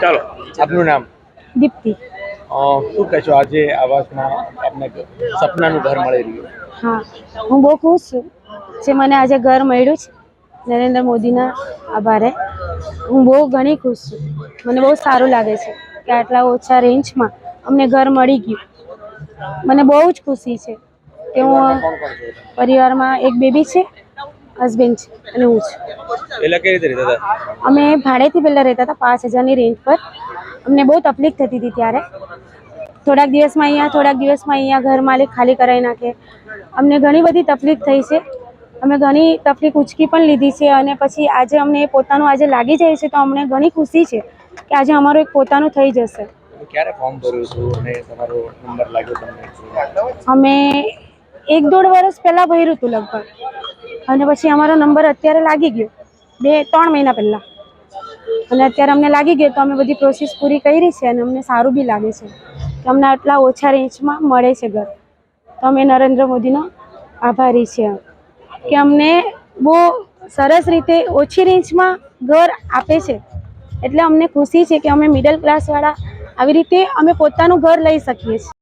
ચાલો. આપનું નામ? દીપ્તિ. શું કહેશો આજે આવાસમાં આપને સપનાનું ઘર મળી રહ્યું? હા હું બહુ ખુશ છું જે મને આજે ઘર મળ્યું છે. નરેન્દ્ર મોદીના આભારે. હું બહુ ઘણી ખુશ છું. મને બહુ સારું લાગે છે કે આટલા ઓછા રેન્જમાં અમને ઘર મળી ગયું. મને બહુ જ ખુશી છે કે હું પરિવારમાં એક બેબી છે. હસબન્ડ છે અને હું છું. એટલે કઈ રીતે રહેતા હતા? અમે ભાડેથી પહેલાં રહેતા હતા પાંચ હજારની રેન્જ પર. અમને બહુ તકલીફ થતી હતી ત્યારે. થોડાક દિવસમાં અહીંયા થોડાક દિવસમાં અહીંયા ઘર માલિક ખાલી કરાવી નાખે. અમને ઘણી બધી તકલીફ થઈ છે. અમે ઘણી તકલીફ ઉચકી પણ લીધી છે અને પછી આજે અમને પોતાનું આજે લાગી જાય છે તો અમને ઘણી ખુશી છે કે આજે અમારું એક પોતાનું થઈ જશે. ક્યારે ફોર્મ ભર્યું હતું અને તમારો નંબર લાગ્યો તમને? અમે એક દોઢ વર્ષ પહેલાં ભર્યું હતું લગભગ. અને પછી અમારો નંબર અત્યારે લાગી ગયો. બે, ત્રણ મહિના પહેલાં. અને અત્યારે અમને લાગી ગયો તો અમે બધી પ્રોસેસ પૂરી કરી છે અને અમને સારું બી લાગે છે. કે અમને આટલા ઓછા રેન્જમાં મળે છે ઘર. તો અમે નરેન્દ્ર મોદીનો આભારી છીએ કે અમને બહુ સરસ રીતે ઓછી રેન્જમાં ઘર આપે છે. એટલે અમને ખુશી છે કે અમે મિડલ ક્લાસવાળા આવી રીતે અમે પોતાનું ઘર લઈ શકીએ છીએ.